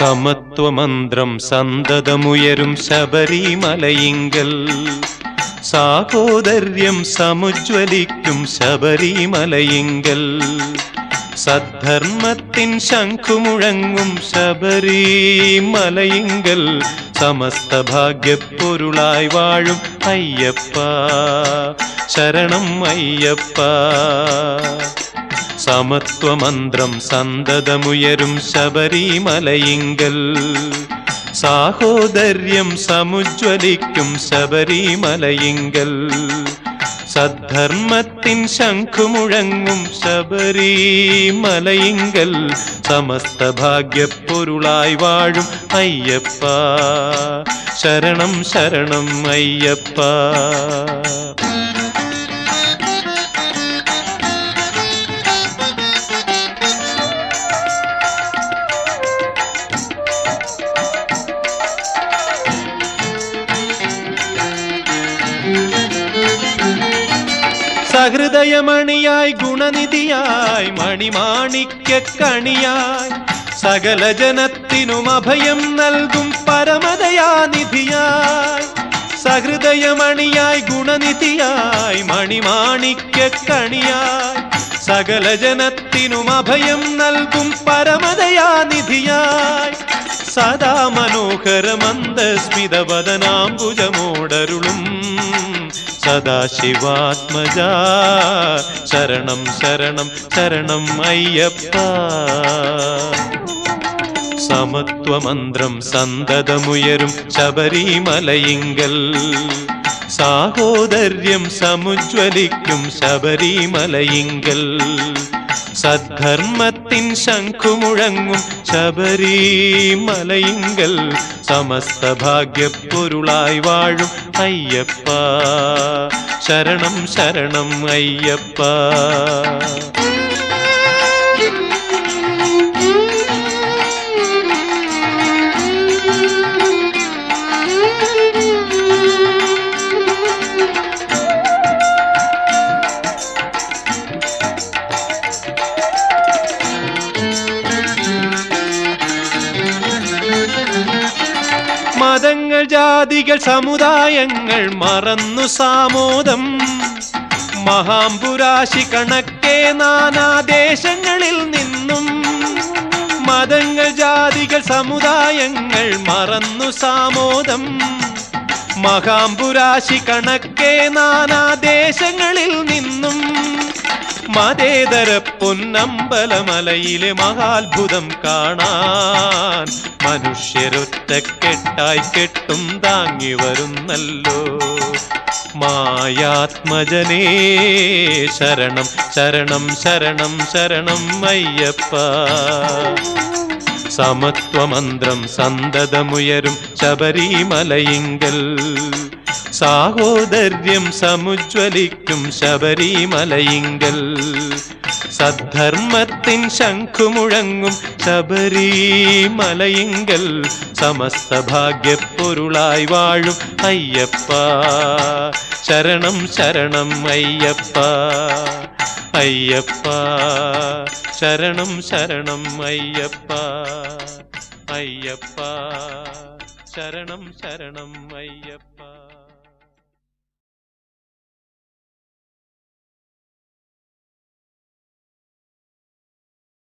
സമത്വമന്ത്രം സന്തതമുയരും ശബരിമലയിങ്കൽ. സാഹോദര്യം സമുജ്വലിക്കും ശബരിമലയിങ്കൽ. സദ്ധർമ്മത്തിൻ ശംഖുമുഴങ്ങും ശബരിമലയിങ്കൽ. സമസ്ത ഭാഗ്യപ്പൊരുളായി വാഴും അയ്യപ്പ. ശരണം അയ്യപ്പ. സമത്വമന്ത്രം സന്തതമുയരും ശബരിമലയിങ്കൽ. സാഹോദര്യം സമുജ്വലിക്കും ശബരിമലയിങ്കൽ. സദ്ധർമ്മത്തിൻ ശംഖുമുഴങ്ങും ശബരിമലയിങ്കൽ. സമസ്ത ഭാഗ്യപ്പൊരുളായി വാഴും അയ്യപ്പ. ശരണം ശരണം അയ്യപ്പ. സഹൃദയമണിയായി ഗുണനിധിയായി മണിമാണിക്യക്കണിയായി സകല ജനത്തിനും അഭയം നൽകും പരമദയാനിധിയായി. സഹൃദയമണിയായി ഗുണനിധിയായി മണിമാണിക്യക്കണിയായി സകല ജനത്തിനും അഭയം നൽകും പരമദയാനിധിയായി. സദാ മനോഹര മന്ദസ്മിതവദനാംബുജമോടരുളും. സദാശിവാത്മജ ശരണം ശരണം ശരണം അയ്യപ്പ. സമത്വമന്ത്രം സന്തതമുയരും ശബരിമലയിങ്കൽ. സാഹോദര്യം സമുജ്വലിക്കും ശബരിമലയിങ്കൽ. സദ്ധർമ്മത്തിൻ ശംഖുമുഴങ്ങും ശബരിമലയിങ്കൽ സമസ്ത ഭാഗ്യപ്പൊരുളായി വാഴും അയ്യപ്പ. ശരണം ശരണം അയ്യപ്പ. ജാതികൾ സമുദായങ്ങൾ മറന്നു സാമോദം. മഹാംപുരാശി കണക്കെ നാനാദേശങ്ങളിൽ നിന്നും. മതങ്ങൾ ജാതികൾ സമുദായങ്ങൾ മറന്നു സാമോദം. മഹാംപുരാശി കണക്കെ നിന്നും മതേതര പൊന്നമ്പലമലയിലെ മഹാത്ഭുതം കാണാൻ മനുഷ്യരൊറ്റക്കെട്ടായി കെട്ടും താങ്ങി വരുന്നല്ലോ. മായാത്മജനേ ശരണം ശരണം ശരണം ശരണം അയ്യപ്പ. സമത്വമന്ത്രം സന്തതമുയരും ശബരിമലയിങ്കൽ. സാഹോദര്യം സമുജ്വലിക്കും ശബരിമലയിങ്കൽ. സദ്ധർമ്മത്തിൻ ശംഖുമുഴങ്ങും ശബരിമലയിങ്കൽ. സമസ്ത ഭാഗ്യപ്പൊരുളായി വാഴും അയ്യപ്പ. ശരണം ശരണം അയ്യപ്പ. അയ്യപ്പ. ശരണം ശരണം അയ്യപ്പ. അയ്യപ്പ. ശരണം ശരണം അയ്യപ്പ.